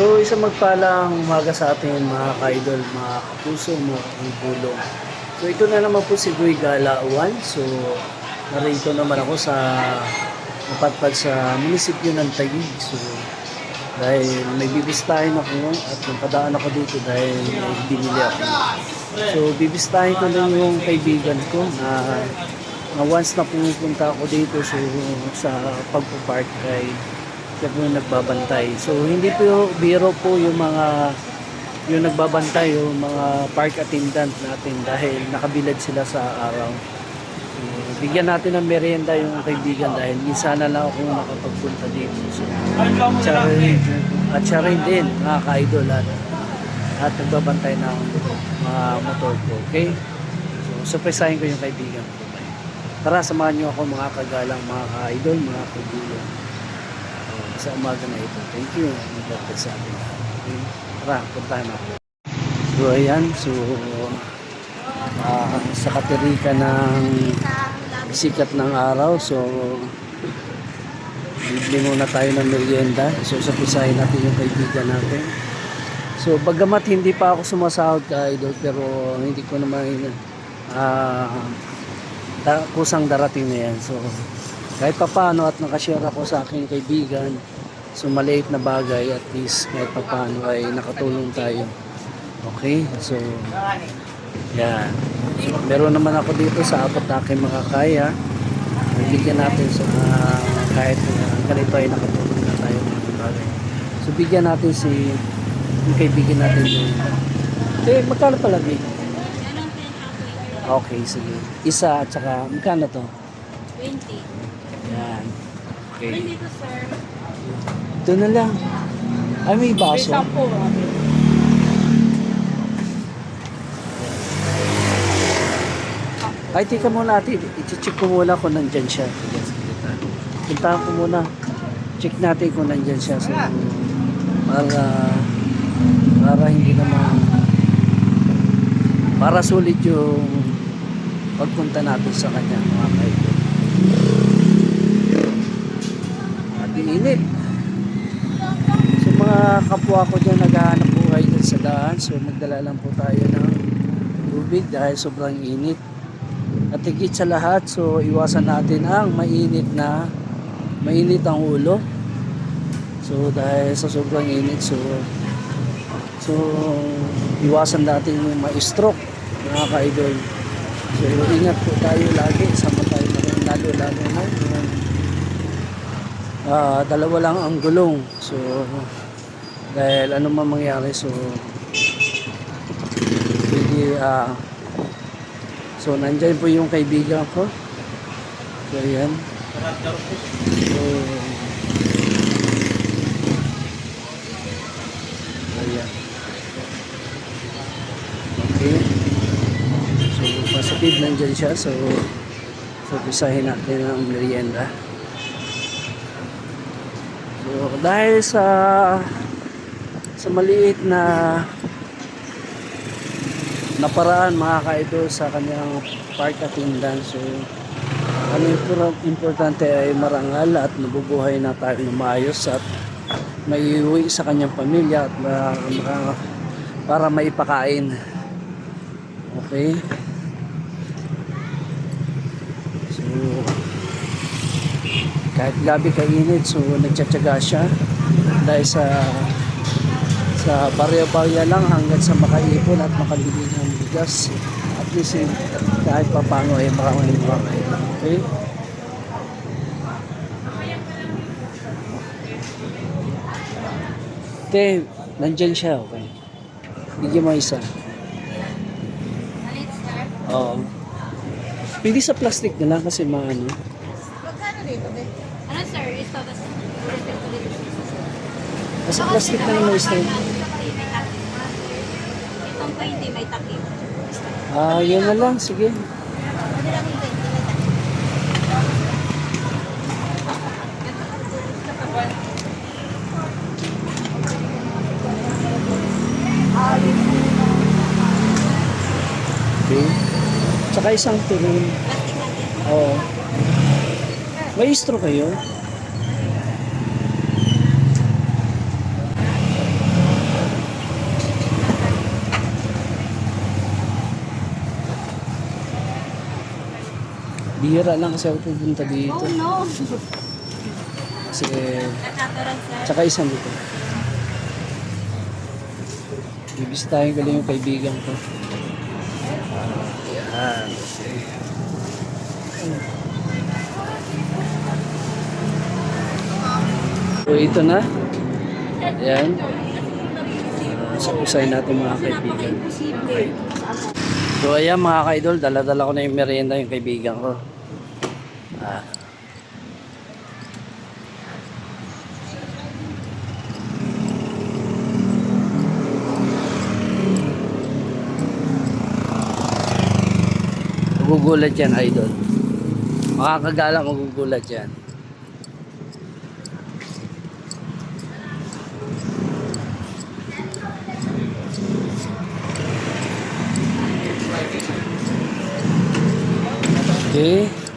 So, isang magpalang umaga sa atin mga ka-idol, mga kapuso, mga kabulong. So, ito na naman po si Guy Gala 1. So, narito naman ako sa mapatpad sa munisipyo ng Taguig. So, dahil may bibistahin ako at napadaan ako dito dahil may binili ako. So, bibistahin ko lang yung kaibigan ko na, na once na pumupunta ako dito so, sa pagpo-park kay siya po yung nagbabantay. So, hindi po biro po yung mga yung nagbabantay, yung mga park attendant natin dahil nakabilad sila sa araw. So, bigyan natin ng merienda yung kaibigan dahil minsan na lang ako makapagpunta dito. So, at siya rin din, mga ka-idol at, at nagbabantay ng mga motor ko. Okay? So, surprisahin ko yung kaibigan ko. Tara, samahan niyo ako mga kagalang, mga ka-idol, mga kaibigan sa umaga na ito. Thank you. Nagdapat sa atin. Okay. Tara, puntahan natin. So, ayan. So, ah, sa katirika ng sikat ng araw. So, bibili muna tayo ng merienda. So, sapisahin natin yung kaibigan natin. So, bagamat hindi pa ako sumasahod ka, idol, pero hindi ko naman ah da, kusang darating na yan. So, kahit pa paano at nakashare ako sa aking kaibigan, so maliit na bagay, at least kahit pa paano ay nakatulong tayo. Okay? So, yan. So, meron naman ako dito sa apat na aking makakaya. Bigyan natin sa uh, kahit uh, ganito ay nakatulong na tayo mga bagay. So, bigyan natin si yung kaibigan natin yung eh, magkano pala, Big? Okay, sige. Isa at saka, magkano to? 20. Yan. Okay. Dito, sir. Ito na lang. Ay, may baso. po. Ay, tika muna ate. I-check ko muna kung nandyan siya. Puntahan ko muna. Check natin kung nandyan siya. So, para, para hindi naman, para sulit yung pagpunta natin sa kanya, mga kaibigan. At init. Mga kapwa ko dyan naghahanap buhay dyan sa daan. So, magdala lang po tayo ng tubig dahil sobrang init. At higit sa lahat, so iwasan natin ang mainit na mainit ang ulo. So dahil sa sobrang init, so so iwasan natin yung ma-stroke mga ka-idol. So ingat po tayo lagi, sama tayo lalo lalo na ah, dalawa lang ang gulong. So dahil ano man mangyari, so hindi ah So, nandyan po yung kaibigan ko. So, yan. So, ayan. Okay. So, nandyan siya. So, so natin ang merienda. So, dahil sa sa maliit na naparaan mga kaidol sa kanyang park attendance. So, yung importante ay marangal at nabubuhay na tayo na maayos at maiuwi sa kanyang pamilya at ma- ma- para maipakain. Okay? So, kahit gabi kainit, so nagtsatsaga siya dahil sa sa barya-barya lang hanggang sa makaipon at makabili ng bigas. At least eh, kahit pa paano ay maraming makakain. Okay? Te, nandyan siya, okay. Bigyan mo isa. Oo. Pwede sa plastic na lang kasi maano. Magkano dito, be? Ano, sir? Ito, tas dito. Nasa plastic na lang mo isa. Itong 20 may takip. Ah, yun na lang. Sige. Lang yung 20 may takip? Okay. Tsaka isang natin. Oo. May istro kayo? Bihira lang kasi ako pupunta dito. Oh no! Kasi, tsaka isang dito. Bibisitahin ko lang yung kaibigan ko. Ah, yan. So, ito na. Yan. Sakusay natin mga kaibigan. So ayan mga ka-idol, dala-dala ko na yung merienda yung kaibigan ko. Ah. Magugulat yan, idol. Makakagalang magugulat yan. Okay.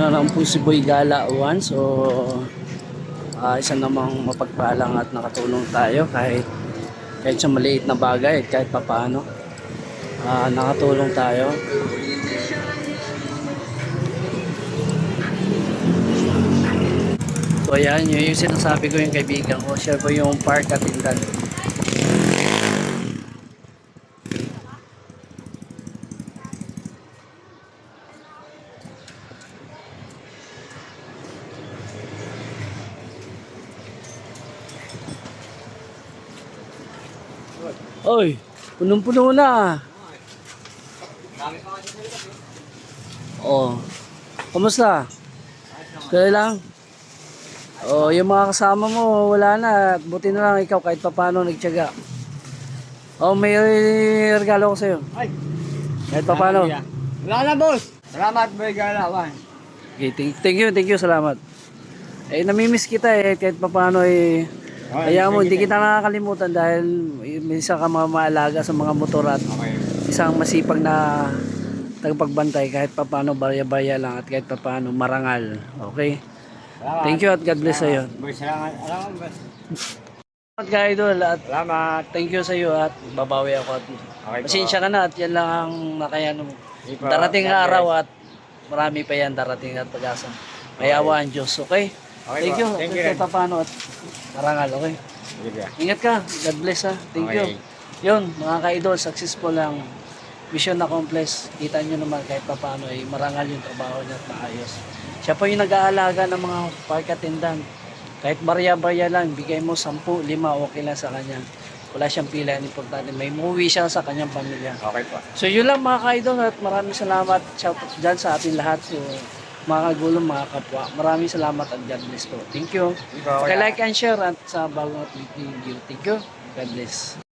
Na lang po si Boy Gala 1. So, ah isa namang mapagpalang at nakatulong tayo kahit kahit sa maliit na bagay at kahit papaano. ah nakatulong tayo. So ayan, yun yung sinasabi ko yung kaibigan ko. Siya po yung park attendant. Oy, punong-puno na. Oh. Kumusta? Kaya lang? Oh, yung mga kasama mo, wala na. Buti na lang ikaw kahit papaano nagtiyaga. Oh, may regalo ko sa'yo. Ay, Kahit papaano. Wala na, boss. Salamat, boy galawan. Okay, thank, thank you, thank you, salamat. Eh, namimiss kita eh, kahit papaano eh. Kaya mo, hindi kita nakakalimutan dahil isa ka mamaalaga sa mga motor at isang masipag na tagapagbantay kahit papaano barya-barya lang at kahit papaano marangal. Okay? Salamat. Thank you at God bless sa iyo. Salamat. Salamat. At idol at Salamat. thank you sa iyo at babawi ako at Okay pasensya ka na at yan lang ang nakayano mo. Darating bless. araw at marami pa yan darating at pag-asa. Mayawa ang Diyos, okay? Okay thank you. Thank you kahit papaano at marangal, okay? Sige. Ingat ka. God bless ha. Thank Okay. you. Yun, mga ka-idol, successful ang mission accomplished. Kita nyo naman kahit papaano ay marangal yung trabaho niya at maayos. Siya po yung nag-aalaga ng mga park attendant. Kahit barya-barya lang, bigay mo 10, 5, okay lang sa kanya. Wala siyang pila, ang importante. May umuwi siya sa kanyang pamilya. Okay po. So yun lang mga ka-idol at maraming salamat shout out dyan sa ating lahat. So mga kagulong, mga kapwa. Maraming salamat at God bless po. Thank you. Sige po. Okay, like and share at sa bagong video. Thank you. God bless.